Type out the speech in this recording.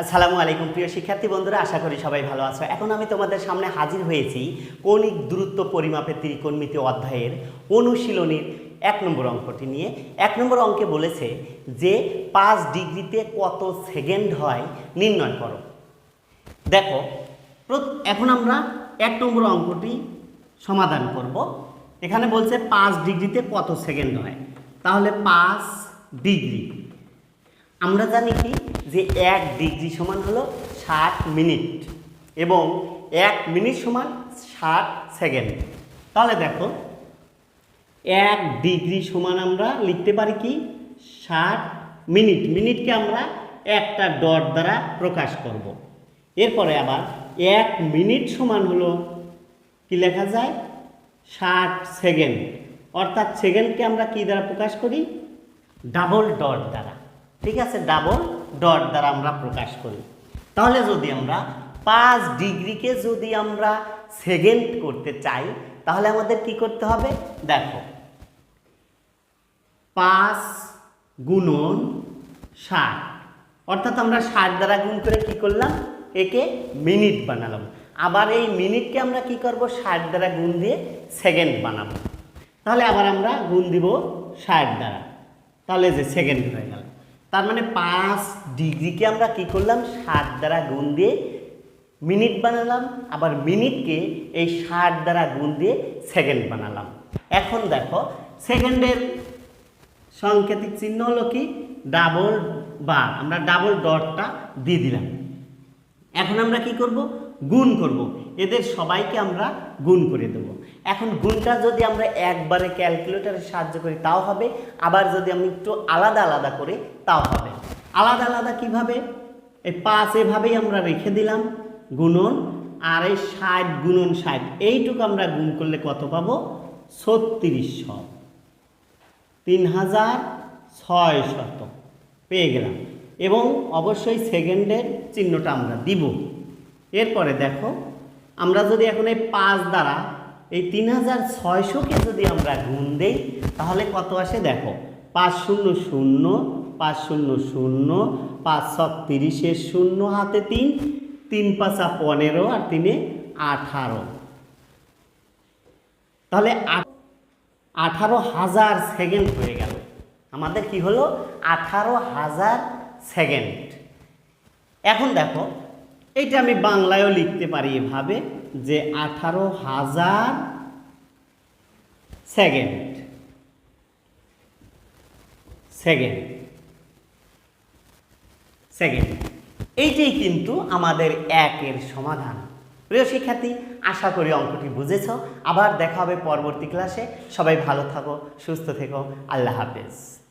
আসসালামু আলাইকুম, প্রিয় শিক্ষার্থী বন্ধুরা, আশা করি সবাই ভালো আছো। এখন আমি তোমাদের সামনে হাজির হয়েছি কৌণিক দূরত্ব পরিমাপের ত্রিকোণমিতি অধ্যায়ের অনুশীলনীর এক নম্বর অঙ্কটি নিয়ে। এক নম্বর অঙ্কে বলেছে যে পাঁচ ডিগ্রিতে কত সেকেন্ড হয় নির্ণয় করো। দেখো এখন আমরা এক নম্বর অঙ্কটি সমাধান করব। এখানে বলছে পাঁচ ডিগ্রিতে কত সেকেন্ড হয়? তাহলে পাঁচ ডিগ্রি। আমরা জানি কি যে এক ডিগ্রি সমান হলো ষাট মিনিট এবং এক মিনিট সমান ষাট সেকেন্ড। তাহলে দেখো, এক ডিগ্রি সমান আমরা লিখতে পারি কি? ষাট মিনিট। মিনিটকে আমরা একটা ডট দ্বারা প্রকাশ করব। এরপরে আবার এক মিনিট সমান হলো কি লেখা যায়? ষাট সেকেন্ড। অর্থাৎ সেকেন্ডকে আমরা কি দ্বারা প্রকাশ করি? ডাবল ডট দ্বারা। ঠিক আছে? ডাবল ডট দ্বারা আমরা প্রকাশ করি। তাহলে যদি আমরা পাঁচ ডিগ্রিকে যদি আমরা সেকেন্ড করতে চাই, তাহলে আমাদের কি করতে হবে? দেখো, পাঁচ গুণন ষাট। অর্থাৎ আমরা ষাট দ্বারা গুণ করে কি করলাম? একে মিনিট বানালাম। আবার এই মিনিটকে আমরা কি করব? ষাট দ্বারা গুণ দিয়ে সেকেন্ড বানাবো। তাহলে আবার আমরা গুণ দিব ষাট দ্বারা। তাহলে যে সেকেন্ড হয়ে গেল। তার মানে পাঁচ ডিগ্রিকে আমরা কি করলাম? ষাট দ্বারা গুণ দিয়ে মিনিট বানালাম, আবার মিনিটকে এই ষাট দ্বারা গুণ দিয়ে সেকেন্ড বানালাম। এখন দেখো, সেকেন্ডের সাংকেতিক চিহ্ন হলো কি? ডাবল বা আমরা ডাবল ডটটা দিয়ে দিলাম। এখন আমরা কি করব? গুণ করব। এদের সবাইকে আমরা গুণ করে দেব। এখন গুণটা যদি আমরা একবারে ক্যালকুলেটরের সাহায্য করি, তাও হবে। আবার যদি আমি একটু আলাদা আলাদা করে, তাও হবে। আলাদা আলাদা কীভাবে? এই পাঁচ এভাবেই আমরা রেখে দিলাম। গুণন আর এই ষাট গুণন ষাট, এইটুকু আমরা গুণ করলে কত পাবো? ছত্রিশশো। তিন হাজার ছয় শত। পেয়ে গেলাম। এবং অবশ্যই সেকেন্ডের চিহ্নটা আমরা দিব। এরপরে দেখো, আমরা যদি এখন এই পাঁচ দ্বারা এই তিন হাজার ছয়শোকে যদি আমরা গুণ দেই, তাহলে কত আসে দেখো, পাঁচ শূন্য শূন্য, পাঁচ শূন্য শূন্য, পাঁচ ছত্রিশের শূন্য, হাতে তিন তিন পাঁচা পনেরো আর তিনে আঠারো। তাহলে আঠারো হাজার সেকেন্ড হয়ে গেল। আমাদের কি হলো? আঠারো হাজার সেকেন্ড। এখন দেখো এইটা আমি বাংলায়ও লিখতে পারি এভাবে, যে আঠারো হাজার সেকেন্ড। সেকেন্ড। সেকেন্ড। এইটাই কিন্তু আমাদের একের সমাধান। প্রিয় শিক্ষার্থী, আশা করি অঙ্কটি বুঝেছ। আবার দেখা হবে পরবর্তী ক্লাসে। সবাই ভালো থাকো, সুস্থ থেকো। আল্লাহ হাফেজ।